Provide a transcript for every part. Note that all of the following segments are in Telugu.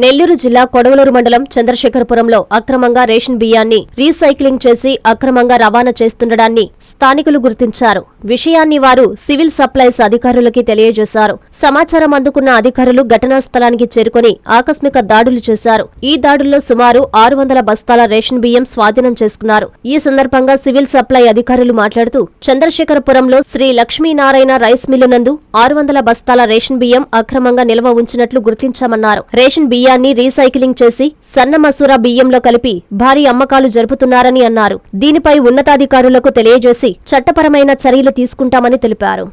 నెల్లూరు జిల్లా కొడవలూరు మండలం చంద్రశేఖరపురంలో అక్రమంగా రేషన్ బియ్యాన్ని రీసైక్లింగ్ చేసి అక్రమంగా రవాణా చేస్తుండడాన్ని స్థానికులు గుర్తించారు. విషయాన్ని వారు సివిల్ సప్లైస్ అధికారులకి తెలియజేశారు. సమాచారం అందుకున్న అధికారులు ఘటనా స్థలానికి చేరుకుని ఆకస్మిక దాడులు చేశారు. ఈ దాడుల్లో సుమారు ఆరు వందల బస్తాల రేషన్ బియ్యం స్వాధీనం చేసుకున్నారు. ఈ సందర్భంగా సివిల్ సప్లై అధికారులు మాట్లాడుతూ చంద్రశేఖరపురంలో శ్రీ లక్ష్మీనారాయణ రైస్ మిల్లు నందు ఆరు వందల బస్తాల రేషన్ బియ్యం అక్రమంగా నిల్వ ఉంచినట్లు గుర్తించామన్నారు. రేషన్ బియ్యాన్ని రీసైక్లింగ్ చేసి సన్న మసూరా బియ్యంలో కలిపి భారీ అమ్మకాలు జరుపుతున్నారని అన్నారు. దీనిపై ఉన్నతాధికారులకు తెలియజేసి చట్టపరమైన చర్యలు తీసుకుంటామని తెలిపారు.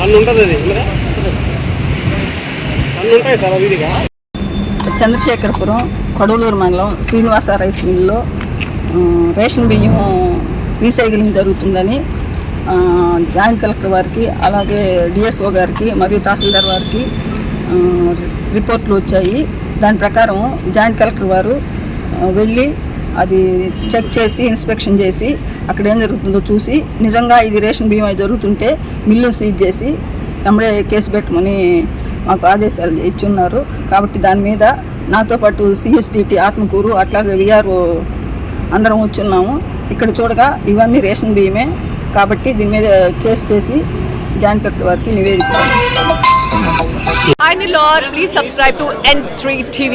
అన్ని ఉంటుంది అది. ఉంటాయి సార్ చంద్రశేఖరపురం కొడవలూరు మండలం శ్రీనివాస రైస్ మిల్లో రేషన్ బియ్యం రీసైక్లింగ్ జరుగుతుందని జాయింట్ కలెక్టర్ వారికి అలాగే డిఎస్ఓ గారికి మరియు తహసీల్దార్ వారికి రిపోర్ట్లు వచ్చాయి. దాని ప్రకారం జాయింట్ కలెక్టర్ వారు వెళ్ళి అది చెక్ చేసి ఇన్స్పెక్షన్ చేసి అక్కడ ఏం జరుగుతుందో చూసి నిజంగా ఇది రేషన్ బీమా జరుగుతుంటే మిల్లు సీజ్ చేసి ఎమ్మడే కేసు పెట్టమని మాకు ఆదేశాలు ఇచ్చున్నారు. కాబట్టి దాని మీద నాతో పాటు సిఎస్డిటి ఆత్మకూరు అట్లాగే విఆర్ఓ అందరం వచ్చున్నాము. ఇక్కడ చూడగా ఇవన్నీ రేషన్ బియ్యమే. కాబట్టి దీని మీద కేసు చేసి జాయింట్ కలెక్టర్ వారికి నివేదిక పంపిస్తాము. Hi Lord, please subscribe to N3 TV.